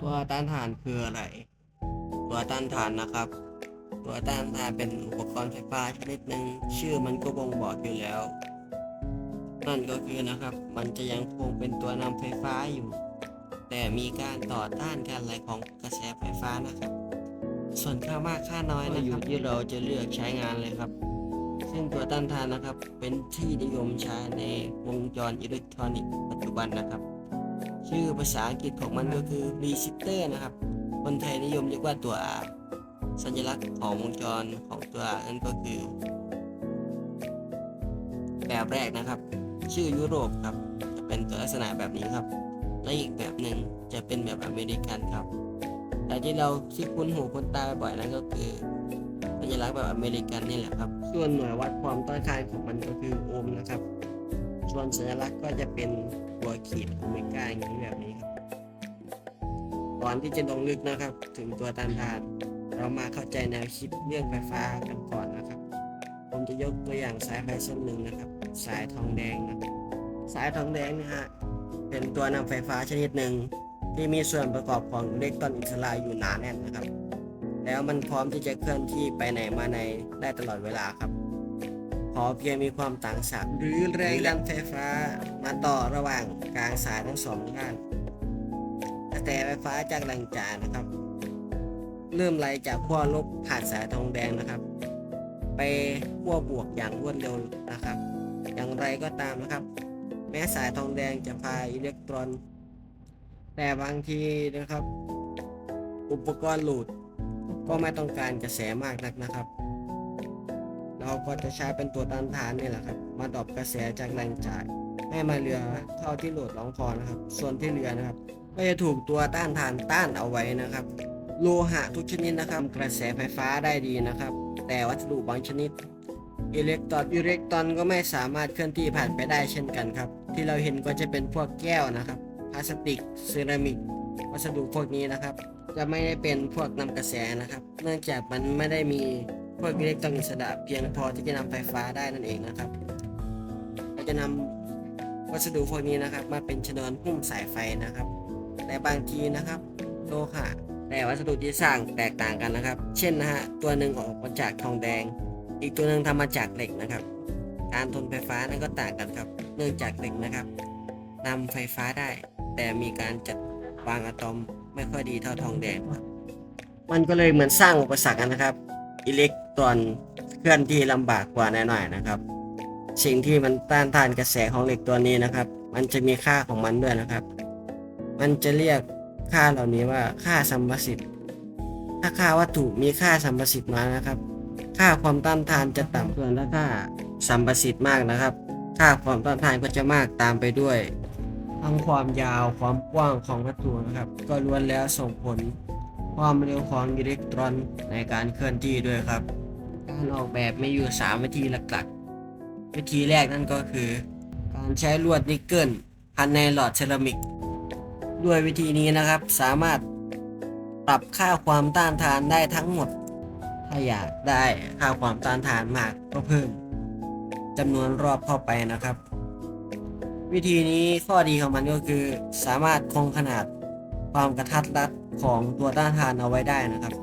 ตัวต้านทานคืออะไร ตัวต้านทานนะครับ ตัวต้านทานเป็นอุปกรณ์ไฟฟ้าชนิดหนึ่งชื่อมันก็บ่งบอกอยู่แล้ว นั่นก็คือนะครับ มันจะยังคงเป็นตัวนำไฟฟ้าอยู่ แต่มีการต่อต้านการไหลของกระแสไฟฟ้านะครับ ส่วนค่ามากค่าน้อยนะอยู่ที่เราจะเลือกใช้งานเลยครับ ซึ่งตัวต้านทานนะครับเป็นที่นิยมใช้ในวงจรอิเล็กทรอนิกส์ปัจจุบันนะครับ ชื่อภาษาอังกฤษของมันก็คือ resistor นะครับ คนไทยนิยมเรียกว่าตัว R สัญลักษณ์ของวงจรของตัว R นั่นก็คือ แบบแรกนะครับ ชื่อยุโรปครับ จะเป็นตัวลักษณะแบบนี้ครับ และอีกแบบหนึ่งจะเป็นแบบอเมริกันครับ แต่ที่เราที่คุ้นหูคุ้นตาบ่อยนั่นก็คือสัญลักษณ์แบบอเมริกันนี่แหละครับ ส่วนหน่วยวัดความต้านทานของมันก็คือโอห์มนะครับ ส่วนสัญลักษณ์ก็จะเป็นตัวขีดโอเมก้าอย่างนี้แบบนี้ครับก่อนที่จะลงลึกนะครับ ถึงตัวต้านทาน เรามาเข้าใจแนวคิดเรื่องไฟฟ้ากันก่อนนะครับ ผมจะยกตัวอย่างสายไฟเส้นหนึ่งนะครับ สายทองแดงนะสายทองแดงนะฮะเป็นตัวนำไฟฟ้าชนิดหนึ่งที่มีส่วนประกอบของอิเล็กตรอนอิสระอยู่หนาแน่นนะครับ แล้วมันพร้อมที่จะเคลื่อนที่ไปไหนมาไหนได้ตลอดเวลาครับ ขอเพียงมีความต่างศักย์หรือแรงดันไฟฟ้ามาต่อระหว่างกลางสายทั้งสองด้านกระแสไฟฟ้าจากแรงจ่ายนะครับ เริ่มไหลจากขั้วลบผ่านสายทองแดงนะครับ ไปขั้วบวกอย่างรวดเร็วนะครับ อย่างไรก็ตามนะครับ แม้สายทองแดงจะพาอิเล็กตรอน แต่บางทีนะครับ อุปกรณ์โหลดก็ไม่ต้องการกระแสมากนักนะครับ เราก็จะใช้เป็นตัวต้านทานนี่แหละครับ มาดรอปกระแสจากแรงจ่าย ให้มาเหลือเท่าที่โหลดร้องคอนะครับ ส่วนที่เหลือนะครับ ก็จะถูกตัวต้านทานต้านเอาไว้นะครับ โลหะทุกชนิดนะครับ กระแสไฟฟ้าได้ดีนะครับ แต่วัสดุบางชนิดอิเล็กตรอนอิเล็กตรอนก็ไม่สามารถเคลื่อนที่ผ่านไปได้เช่นกันครับ ที่เราเห็นก็จะเป็นพวกแก้วนะครับพลาสติกเซรามิก วัสดุพวกนี้นะครับ จะไม่ได้เป็นพวกนำกระแสนะครับ เนื่องจากมันไม่ได้มี พวกอิเล็กตรอนอิสระเพียงพอที่จะนำไฟฟ้าได้นั่นเองนะครับ เราจะนำวัสดุพวกนี้นะครับ มาเป็นชนวนหุ้มสายไฟนะครับแต่บางทีนะครับโลหะแต่วัสดุที่สร้างแตกต่างกันนะครับ เช่นนะฮะตัวหนึ่งออกมาจากทองแดง อีกตัวหนึ่งทำมาจากเหล็กนะครับ การทนไฟฟ้านั้นก็ต่างกันครับ เนื่องจากเหล็กนะครับนำไฟฟ้าได้ แต่มีการจัดวางอะตอมไม่ค่อยดีเท่าทองแดงครับมันก็เลยเหมือนสร้างอุปสรรคกันนะครับ อิเล็ก ตอนเคลื่อนที่ลำบากกว่าหน่อยๆนะครับ สิ่งที่มันต้านทานกระแสของเหล็กตัวนี้นะครับ มันจะมีค่าของมันด้วยนะครับ มันจะเรียกค่าเหล่านี้ว่าค่าสัมประสิทธิ์ ถ้าค่าวัตถุมีค่าสัมประสิทธิ์มานะครับ ค่าความต้านทานจะต่ำส่วนถ้าค่าสัมประสิทธิ์มากนะครับ ค่าความต้านทานก็จะมากตามไปด้วยทั้งความยาวความกว้างของวัตถุนะครับ ก็ล้วนแล้วส่งผลความเร็วของอิเล็กตรอนในการเคลื่อนที่ด้วยครับ การออกแบบมีอยู่ 3 วิธีหลักๆ วิธีแรกนั่นก็คือ การใช้ลวดนิกเกิลพันในหลอดเซรามิก ด้วยวิธีนี้นะครับสามารถปรับค่าความต้านทานได้ทั้งหมด ถ้าอยากได้ค่าความต้านทานมากก็เพิ่มจำนวนรอบเข้าไปนะครับ วิธีนี้ข้อดีของมันก็คือ สามารถคงขนาดความกระทัดรัดของตัวต้านทานเอาไว้ได้นะครับ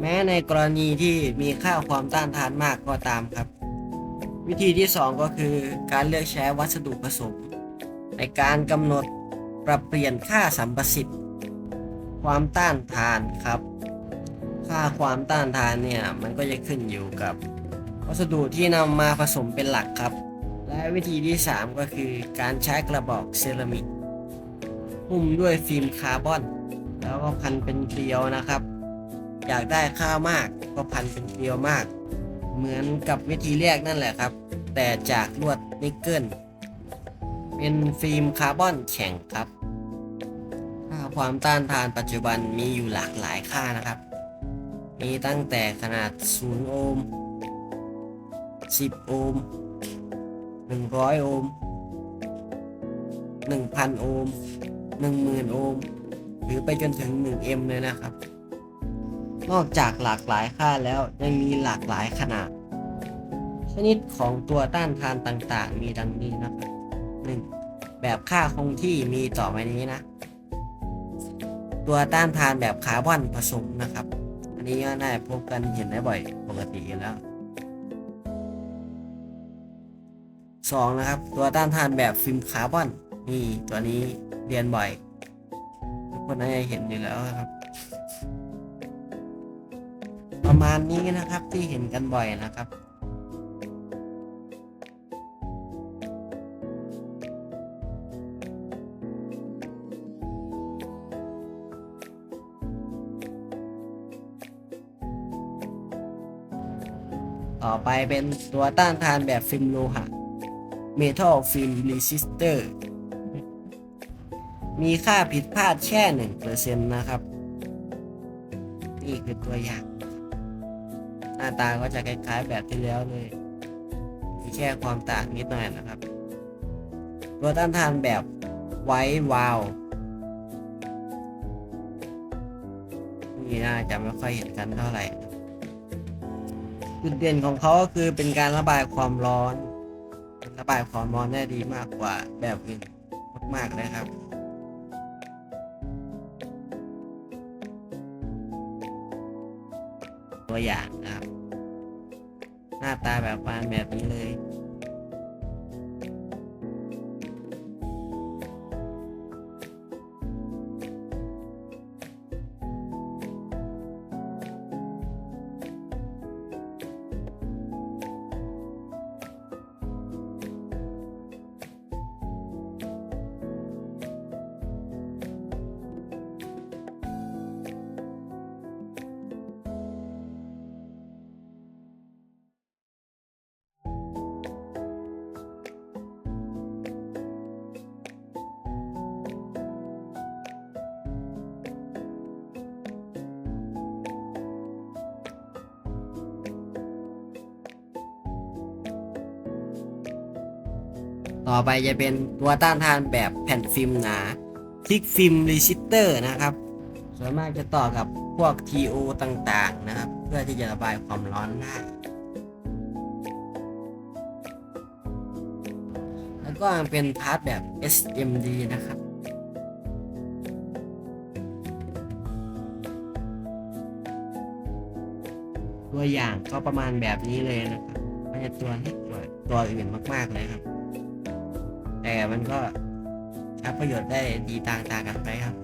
แม้ในกรณีที่มีค่าความต้านทานมากก็ตามครับ วิธีที่ 2 ก็คือการเลือกใช้วัสดุผสม ในการกำหนดปรับเปลี่ยนค่าสัมประสิทธิ์ ความต้านทานครับ ค่าความต้านทานเนี่ยมันก็จะขึ้นอยู่กับ วัสดุที่นำมาผสมเป็นหลักครับ และวิธีที่ 3 ก็คือการใช้กระบอกเซรามิกหุ้มด้วยฟิล์มคาร์บอน แล้วก็พันเป็นเกลียวนะครับ อยากได้ค่ามากก็พันเป็นเกลียวมาก เหมือนกับวิธีแรกนั่นแหละครับ แต่จากลวดนิกเกิลเป็นฟิล์มคาร์บอนแข็งครับค่าความต้านทานปัจจุบันมีอยู่หลากหลายค่านะครับ มีตั้งแต่ขนาด 0 โอห์ม 10 โอห์ม 100 โอห์ม 1,000 โอห์ม 10,000 โอห์ม หรือไปจนถึง 1M เลยนะครับ นอกจากหลากหลายค่าแล้วยังมีหลากหลายขนาด ชนิดของตัวต้านทานต่างๆ มีดังนี้นะครับ 1. แบบค่าคงที่มีต่อไปนี้นะ ตัวต้านทานแบบคาร์บอนผสมนะครับ อันนี้ก็น่าจะพบกันเห็นได้บ่อยปกติอยู่แล้วสองนะครับ ตัวต้านทานแบบฟิล์มคาร์บอนนี่ตัวนี้เรียนบ่อย ทุกคนน่าจะเห็นอยู่แล้วครับ มาณนี้นะครับที่เห็นกันบ่อยนะครับ ต่อไปเป็นตัวต้านทานแบบฟิล์มโลหะ Metal Film Resistor มีค่าผิดพลาดแค่หนึ่งเปอร์เซ็นต์นะครับ นี่คือตัวอย่าง หน้าตาก็จะคล้ายๆแบบที่แล้วเลย มีแค่ความต่างนิดหน่อยนะครับ ตัวต้านทานแบบไว้วาลนี่น่าจะไม่ค่อยเห็นกันเท่าไหร่จุดเด่นของเขาก็คือเป็นการระบายความร้อน ระบายความร้อนได้ดีมากกว่าแบบอื่นมากๆเลยครับ ตัวอย่างครับ หน้าตาแบบฟานแบบนี้เลย ต่อไปจะเป็นตัวต้านทานแบบแผ่นฟิล์มหนาทิกฟิล์มรีซิสเตอร์นะครับ ส่วนมากจะต่อกับพวก TO ต่างๆนะครับ เพื่อที่จะระบายความร้อนได้แล้วก็เป็นพาร์ทแบบ SMD นะครับตัวอย่างก็ประมาณแบบนี้เลยนะครับมันจะตัวเล็กกว่าตัวอื่นมาก ๆ เลยครับ แต่มันก็ใช้ประโยชน์ได้ดีต่างๆกันไปครับ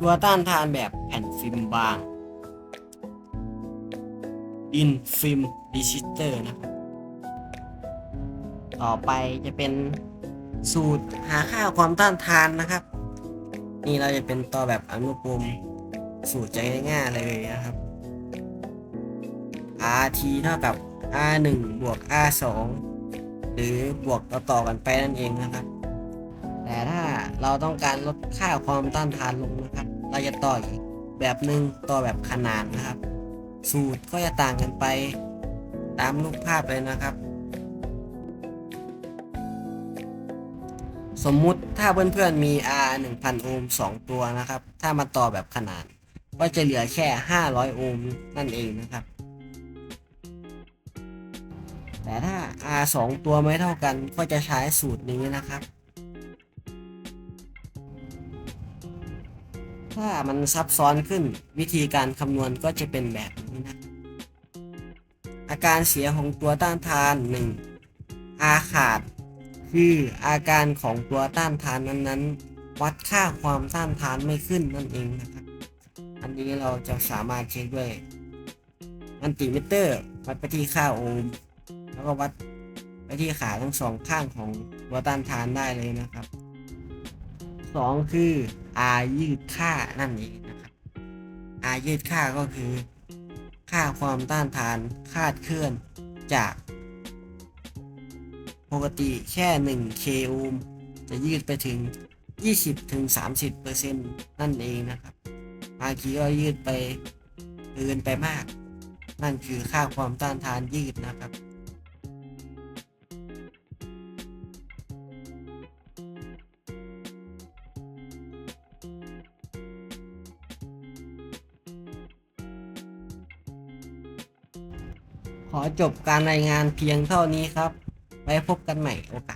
ตัวต้านทานแบบแผ่นฟิล์มบาง ดินฟิล์มดิจิเตอร์นะครับ ต่อไปจะเป็นสูตรหาค่าความต้านทานนะครับ นี่เราจะเป็นตัวแบบอนุกรมสูตรใจง่ายๆเลยนะครับ RT เท่ากับ R1 บวก R2 หรือบวกต่อๆกันไปนั่นเองนะครับ แต่ถ้าเราต้องการลดค่าความต้านทานลงนะครับ เราจะต่ออีกแบบหนึ่งต่อแบบขนานนะครับ สูตรก็จะต่างกันไปตามรูปภาพเลยนะครับ สมมุติถ้าเพื่อนๆมี R 1000 โอห์ม2 ตัวนะครับ ถ้ามาต่อแบบขนาน ก็จะเหลือแค่ 500 โอห์มนั่นเองนะครับ แต่ถ้า R 2ตัวไม่เท่ากันก็จะใช้สูตรนี้นะครับ ถ้ามันซับซ้อนขึ้นวิธีการคำนวณก็จะเป็นแบบนี้นะ อาการเสียของตัวต้านทาน 1. R ขาด คืออาการของตัวต้านทานนั้นๆ วัดค่าความต้านทานไม่ขึ้นนั่นเองนะครับ อันนี้เราจะสามารถเช็คด้วยมัลติมิเตอร์วัดไปที่ค่าโอห์ม แล้วก็วัดไปที่ขาทั้งสองข้างของตัวต้านทานได้เลยนะครับสองคือ R ยืดค่านั่นเองนะครับ R ยืดค่าก็คือ ค่าความต้านทานคาดเคลื่อนจาก ปกติแค่ 1 k โอห์มจะยืดไปถึง 20-30%นั่นเองนะครับบางทีก็ยืดไปเกินไปมาก นั่นคือค่าความต้านทานยืดนะครับ ขอจบการรายงานเพียงเท่านี้ครับ ไว้พบกันใหม่โอกาส